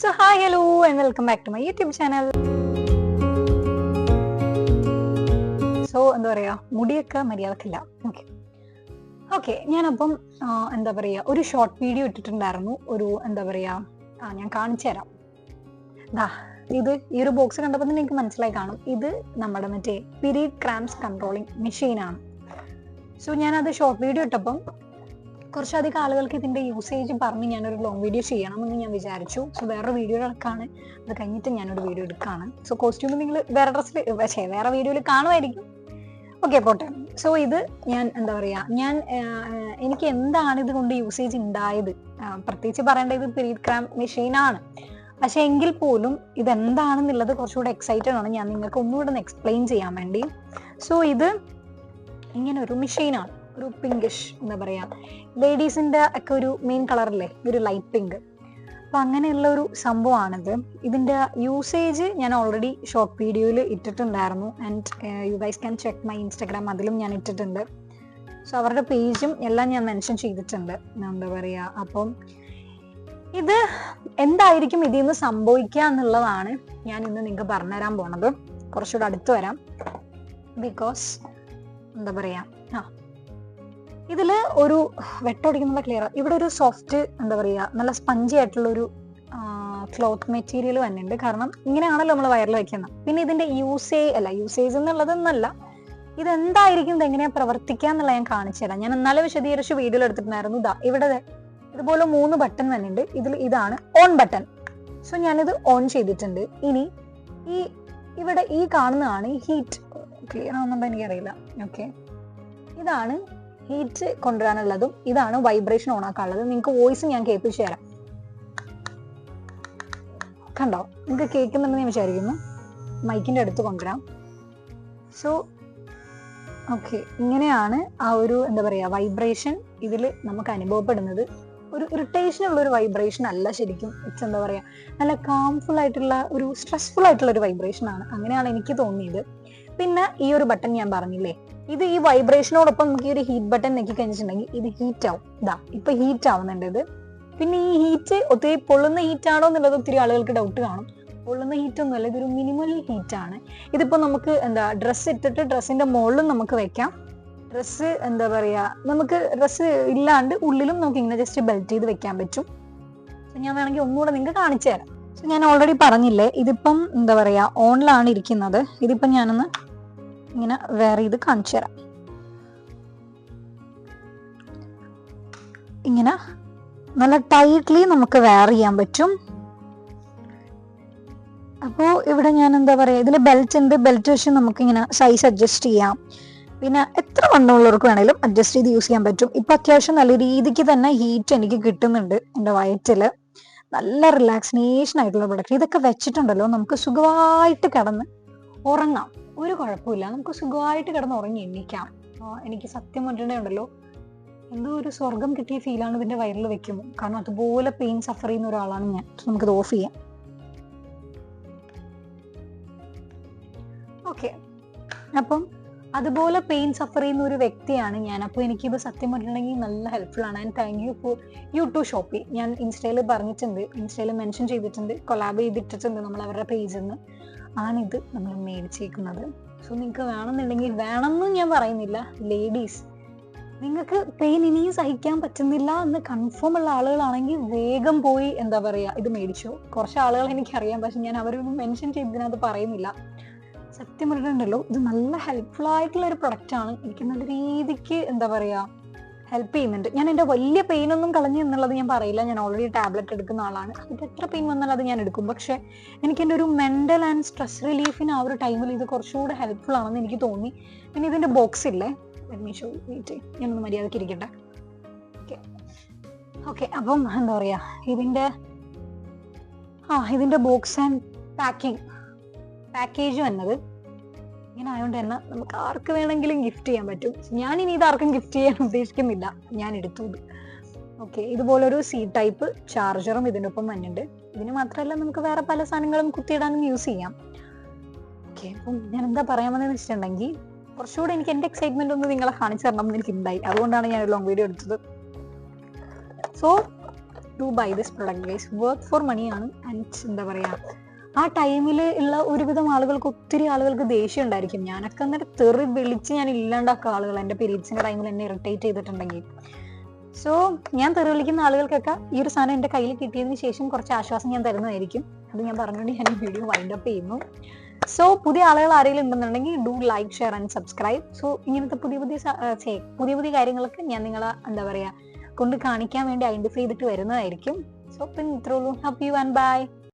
So hi hello and welcome back to my YouTube channel so എന്താ പറയാ മുടിയൊക്കെ മര്യാദക്കില്ല. Okay okay ഞാനപ്പം എന്താ പറയാ ഒരു ഷോർട്ട് വീഡിയോ ഇട്ടിട്ടുണ്ടായിരുന്നു. ഒരു എന്താ പറയാ ആ ഞാൻ കാണിച്ചു തരാം ദാ ഇത് ഈ ഒരു ബോക്സ് കണ്ടപ്പോൾ തന്നെ എനിക്ക് മനസ്സിലായി കാണും. ഇത് നമ്മുടെ മറ്റേ പീരീഡ് ക്രാംസ് കൺട്രോളിങ് മെഷീനാണ് സോ ഞാനത് ഷോർട്ട് വീഡിയോ ഇട്ടപ്പം കുറച്ചധികം ആളുകൾക്ക് ഇതിന്റെ യൂസേജ് പറഞ്ഞ് ഞാനൊരു ലോങ് വീഡിയോ ചെയ്യണമെന്ന് ഞാൻ വിചാരിച്ചു. സോ വേറെ വീഡിയോ ഇറക്കാണ് അത് കഴിഞ്ഞിട്ട് ഞാനൊരു വീഡിയോ എടുക്കാണ്. സോ കോസ്റ്റ്യൂം നിങ്ങൾ വേറെ ഡ്രസ്സിൽ പക്ഷേ വേറെ വീഡിയോയിൽ കാണുമായിരിക്കും. ഓക്കെ പോട്ടെ. സോ ഇത് ഞാൻ എന്താ പറയാ ഞാൻ എനിക്ക് എന്താണ് ഇത് കൊണ്ട് യൂസേജ് ഉണ്ടായത് പ്രത്യേകിച്ച് പറയേണ്ടത് പീരീഡ് ക്രാം മെഷീനാണ് പക്ഷെ എങ്കിൽ പോലും ഇതെന്താണെന്നുള്ളത് കുറച്ചുകൂടെ എക്സൈറ്റഡ് ആണ്. ഞാൻ നിങ്ങൾക്ക് ഒന്നുകൂടെ ഒന്ന് എക്സ്പ്ലെയിൻ ചെയ്യാൻ വേണ്ടി. സോ ഇത് ഇങ്ങനെ ഒരു മെഷീനാണ് ഒരു പിങ്കിഷ് എന്താ പറയാ. ലേഡീസിന്റെ ഒക്കെ ഒരു മെയിൻ കളറല്ലേ ഒരു ലൈറ്റ് പിങ്ക് അപ്പൊ അങ്ങനെയുള്ള ഒരു സംഭവമാണിത്. ഇതിന്റെ യൂസേജ് ഞാൻ ഓൾറെഡി ഷോർട്ട് വീഡിയോയിൽ ഇട്ടിട്ടുണ്ടായിരുന്നു. And you guys can check my Instagram അതിലും ഞാൻ ഇട്ടിട്ടുണ്ട്. സോ അവരുടെ പേജും എല്ലാം ഞാൻ മെൻഷൻ ചെയ്തിട്ടുണ്ട്. എന്താ പറയാ? അപ്പം ഇത് എന്തായിരിക്കും ഇതിൽ നിന്ന് സംഭവിക്കുക എന്നുള്ളതാണ് ഞാൻ ഇന്ന് നിങ്ങൾക്ക് പറഞ്ഞുതരാൻ പോണത്. കുറച്ചുകൂടെ അടുത്ത് വരാം. ബിക്കോസ് എന്താ പറയാ? ആ ഇതിൽ ഒരു വെട്ടൊടിക്കുന്നുള്ള ക്ലിയർ ഇവിടെ ഒരു സോഫ്റ്റ് എന്താ പറയുക നല്ല സ്പഞ്ചി ആയിട്ടുള്ള ഒരു ക്ലോത്ത് മെറ്റീരിയൽ വന്നിട്ടുണ്ട്. കാരണം ഇങ്ങനെയാണല്ലോ നമ്മൾ വയറിൽ വെക്കുന്നത് പിന്നെ ഇതിന്റെ യൂസേജ് അല്ല യൂസേജ് എന്നുള്ളതൊന്നല്ല. ഇതെന്തായിരിക്കും ഇത് എങ്ങനെയാ പ്രവർത്തിക്കുക എന്നുള്ള ഞാൻ കാണിച്ചു തരാം. ഞാൻ എന്നാലും വിശദീകരിച്ച് വീഡിയോയിൽ എടുത്തിട്ടുണ്ടായിരുന്നു. ഇതാ ഇവിടെ ഇതുപോലെ മൂന്ന് ബട്ടൺ തന്നെ ഉണ്ട് ഇതിൽ ഇതാണ് ഓൺ ബട്ടൺ സോ ഞാനിത് ഓൺ ചെയ്തിട്ടുണ്ട്. ഇനി ഈ ഇവിടെ ഈ കാണുന്നതാണ് ഹീറ്റ് ക്ലിയർ ആവുന്നുണ്ടോ എനിക്കറിയില്ല. ഓക്കെ ഇതാണ് ഹീറ്റ് കൊണ്ടുവരാനുള്ളതും ഇതാണ് വൈബ്രേഷൻ ഓൺ ആക്കാനുള്ളത് നിങ്ങൾക്ക് വോയിസ് ഞാൻ കേൾപ്പിച്ചു തരാം. കണ്ടോ? നിങ്ങൾക്ക് കേൾക്കുന്നുണ്ടെന്ന് ഞാൻ വിചാരിക്കുന്നു. മൈക്കിന്റെ അടുത്ത് കൊണ്ടുവരാം. സോ ഓക്കെ ഇങ്ങനെയാണ് ആ ഒരു എന്താ പറയുക വൈബ്രേഷൻ ഇതിൽ നമുക്ക് അനുഭവപ്പെടുന്നത്. ഒരു ഇറിറ്റേഷൻ ഉള്ള ഒരു വൈബ്രേഷൻ അല്ല ശരിക്കും. ഇറ്റ്സ് എന്താ പറയുക നല്ല കാംഫുൾ ആയിട്ടുള്ള ഒരു സ്ട്രെസ്ഫുൾ ആയിട്ടുള്ള ഒരു വൈബ്രേഷൻ ആണ്. അങ്ങനെയാണ് എനിക്ക് തോന്നിയത്. പിന്നെ ഈ ഒരു ബട്ടൺ ഞാൻ പറഞ്ഞില്ലേ ഇത് ഈ വൈബ്രേഷനോടൊപ്പം നമുക്ക് ഈ ഒരു ഹീറ്റ് ബട്ടൺ നെക്കി കഴിഞ്ഞിട്ടുണ്ടെങ്കിൽ ഇത് ഹീറ്റ് ആവും. ഇതാ ഇപ്പൊ ഹീറ്റ് ആവുന്നുണ്ട് ഇത്. പിന്നെ ഈ ഹീറ്റ് ഒത്തിരി പൊള്ളുന്ന ഹീറ്റ് ആണോ എന്നുള്ളത് ഒത്തിരി ആളുകൾക്ക് ഡൗട്ട് കാണും. പൊള്ളുന്ന ഹീറ്റ് ഒന്നുമല്ല ഇതൊരു മിനിമൽ ഹീറ്റ് ആണ്. ഇതിപ്പോ നമുക്ക് എന്താ ഡ്രസ്സ് ഇട്ടിട്ട് ഡ്രസ്സിന്റെ മുകളിലും നമുക്ക് വെക്കാം. ഡ്രസ്സ് എന്താ പറയാ നമുക്ക് ഡ്രസ്സ് ഇല്ലാണ്ട് ഉള്ളിലും നമുക്ക് ഇങ്ങനെ ജസ്റ്റ് ബെൽറ്റ് ചെയ്ത് വെക്കാൻ പറ്റും. ഞാൻ വേണമെങ്കിൽ ഒന്നുകൂടെ നിങ്ങൾക്ക് കാണിച്ചു തരാം. ഞാൻ ഓൾറെഡി പറഞ്ഞില്ലേ ഇതിപ്പം എന്താ പറയാ ഓണിലാണ് ഇരിക്കുന്നത്. ഇതിപ്പം ഞാനൊന്ന് ഇങ്ങനെ വേറെ ചെയ്ത് കാണിച്ചു തരാം. ഇങ്ങനെ നല്ല ടൈറ്റ്ലി നമുക്ക് വെയർ ചെയ്യാൻ പറ്റും. അപ്പോൾ ഇവിടെ ഞാൻ എന്താ പറയാ ഇതിൽ ബെൽറ്റ് ഉണ്ട്. ബെൽറ്റ് വെച്ച് നമുക്ക് ഇങ്ങനെ സൈസ് അഡ്ജസ്റ്റ് ചെയ്യാം. പിന്നെ എത്ര വണ്ണമുള്ളവർക്ക് വേണേലും അഡ്ജസ്റ്റ് ചെയ്ത് യൂസ് ചെയ്യാൻ പറ്റും. ഇപ്പൊ അത്യാവശ്യം നല്ല രീതിക്ക് തന്നെ ഹീറ്റ് എനിക്ക് കിട്ടുന്നുണ്ട് എന്റെ വയറ്റിൽ. നല്ല റിലാക്സിനേഷൻ ആയിട്ടുള്ള പ്രൊഡക്റ്റ് ഇതൊക്കെ വെച്ചിട്ടുണ്ടല്ലോ നമുക്ക് സുഖമായിട്ട് കിടന്ന് ഉറങ്ങാം. ഒരു കുഴപ്പമില്ല. നമുക്ക് സുഖമായിട്ട് കിടന്ന് ഉറങ്ങി എണ്ണിക്കാം എനിക്ക് സത്യം പറഞ്ഞിട്ടുണ്ടല്ലോ എന്തോ ഒരു സ്വർഗം കിട്ടിയ ഫീലാണ് ഇതിന്റെ വയറിൽ വെക്കുമ്പോൾ. കാരണം അതുപോലെ പെയിൻ സഫർ ചെയ്യുന്ന ഒരാളാണ് ഞാൻ. നമുക്ക് നമുക്കിത് ഓഫ് ചെയ്യാം. ഓക്കെ അപ്പം അതുപോലെ പെയിൻ സഫർ ചെയ്യുന്ന ഒരു വ്യക്തിയാണ് ഞാൻ. അപ്പോൾ എനിക്കിത് സത്യം പറഞ്ഞിട്ടുണ്ടെങ്കിൽ നല്ല ഹെൽപ്ഫുൾ ആണ്. And thank you for you to Shopee ഞാൻ ഇൻസ്റ്റയിൽ പറഞ്ഞിട്ടുണ്ട്. ഇൻസ്റ്റയിൽ മെൻഷൻ ചെയ്തിട്ടുണ്ട്. കൊലാബ് ചെയ്തിട്ടുണ്ട് നമ്മൾ അവരുടെ പേജിൽ നിന്ന് ആണിത് നമ്മൾ മേടിച്ചേക്കുന്നത്. സോ നിങ്ങൾക്ക് വേണമെന്നുണ്ടെങ്കിൽ വേണമെന്നും ഞാൻ പറയുന്നില്ല ലേഡീസ് നിങ്ങൾക്ക് പെയിൻ ഇനിയും സഹിക്കാൻ പറ്റുന്നില്ല എന്ന് കൺഫേം ഉള്ള ആളുകളാണെങ്കിൽ വേഗം പോയി എന്താ പറയുക ഇത് മേടിച്ചോ. കുറച്ച് ആളുകൾ എനിക്കറിയാം പക്ഷെ ഞാൻ അവരൊന്നും മെൻഷൻ ചെയ്തതിനകത്ത് പറയുന്നില്ല. സത്യം പറഞ്ഞിട്ടുണ്ടല്ലോ ഇത് നല്ല ഹെൽപ്ഫുൾ ആയിട്ടുള്ള ഒരു പ്രൊഡക്റ്റ് ആണ്. എനിക്ക് നല്ല രീതിക്ക് എന്താ പറയാ ഹെൽപ്പ് ചെയ്യുന്നുണ്ട്. ഞാൻ എന്റെ വലിയ പെയിൻ ഒന്നും കളഞ്ഞു എന്നുള്ളത് ഞാൻ പറയില്ല. ഞാൻ ഓൾറെഡി ടാബ്ലറ്റ് എടുക്കുന്ന ആളാണ്. അത് എത്ര പെയിൻ വന്നാലും അത് ഞാൻ എടുക്കും. പക്ഷെ എനിക്ക് എന്റെ ഒരു മെന്റൽ ആൻഡ് സ്ട്രെസ് റിലീഫിന് ആ ഒരു ടൈമിൽ ഇത് കുറച്ചുകൂടെ ഹെൽപ്ഫുൾ ആണെന്ന് എനിക്ക് തോന്നി. പിന്നെ ഇതിന്റെ ബോക്സ് ഇല്ലേ? ഷോ വെയിറ്റ് ഞാനൊന്ന് മര്യാദയ്ക്ക് ഇരിക്കട്ടെ. ഓക്കെ ഓക്കെ അപ്പം എന്താ പറയാ? ഇതിന്റെ ആ ഇതിന്റെ ബോക്സ് ആൻഡ് പാക്കിംഗ് പാക്കേജ് വന്നത് ഇങ്ങനെ ആയതുകൊണ്ട് തന്നെ നമുക്ക് ആർക്ക് വേണമെങ്കിലും ഗിഫ്റ്റ് ചെയ്യാൻ പറ്റും. ഞാൻ ഇനി ഇത് ആർക്കും ഗിഫ്റ്റ് ചെയ്യാൻ ഉദ്ദേശിക്കുന്നില്ല. ഞാൻ എടുത്തു ഇത്. ഓക്കെ ഇതുപോലൊരു സി ടൈപ്പ് ചാർജറും ഇതിനൊപ്പം ഒപ്പം വന്നിട്ടുണ്ട് ഇതിന് മാത്രമല്ല നമുക്ക് വേറെ പല സാധനങ്ങളും കുത്തിയിടാനും യൂസ് ചെയ്യാം. ഓക്കെ അപ്പം ഞാൻ എന്താ പറയാൻ വെച്ചിട്ടുണ്ടെങ്കിൽ കുറച്ചുകൂടെ എനിക്ക് എന്റെ എക്സൈറ്റ്മെന്റ് ഒന്ന് നിങ്ങളെ കാണിച്ചു തരണം എന്ന് എനിക്ക് ഉണ്ടായി അതുകൊണ്ടാണ് ഞാൻ ഒരു ലോങ് വീഡിയോ എടുത്തത്. So to buy this product guys work for മണിയാണ് ആൻഡ് എന്താ പറയാ ആ ടൈമിൽ ഉള്ള ഒരുവിധം ആളുകൾക്ക് ഒത്തിരി ആളുകൾക്ക് ദേഷ്യം ഉണ്ടായിരിക്കും. ഞാനൊക്കെ എന്നിട്ട് തെറി വിളിച്ച് ഞാൻ ഇല്ലാണ്ടാക്കുക ആളുകൾ എന്റെ പീരീഡ്സിന്റെ ടൈമിൽ എന്നെ ഇറിറ്റേറ്റ് ചെയ്തിട്ടുണ്ടെങ്കിൽ. സോ ഞാൻ തെറി വിളിക്കുന്ന ആളുകൾക്കൊക്കെ ഈ ഒരു സാധനം എന്റെ കയ്യിൽ കിട്ടിയതിന് ശേഷം കുറച്ച് ആശ്വാസം ഞാൻ തരുന്നതായിരിക്കും. അത് ഞാൻ പറഞ്ഞുകൊണ്ട് ഞാൻ ഈ വീഡിയോ വൈൻഡ് അപ്പ് ചെയ്യുന്നു. സോ പുതിയ ആളുകൾ ആരെങ്കിലും ഉണ്ടെന്നുണ്ടെങ്കിൽ do like share and subscribe so ഇങ്ങനത്തെ പുതിയ പുതിയ പുതിയ പുതിയ കാര്യങ്ങളൊക്കെ ഞാൻ നിങ്ങളെ എന്താ പറയുക കൊണ്ട് കാണിക്കാൻ വേണ്ടി ഐഡന്റിഫൈ ചെയ്തിട്ട് വരുന്നതായിരിക്കും. സോ പിന്നെ ഇത്രയുള്ളൂ ഹാപ്പി യു ആൻഡ് ബൈ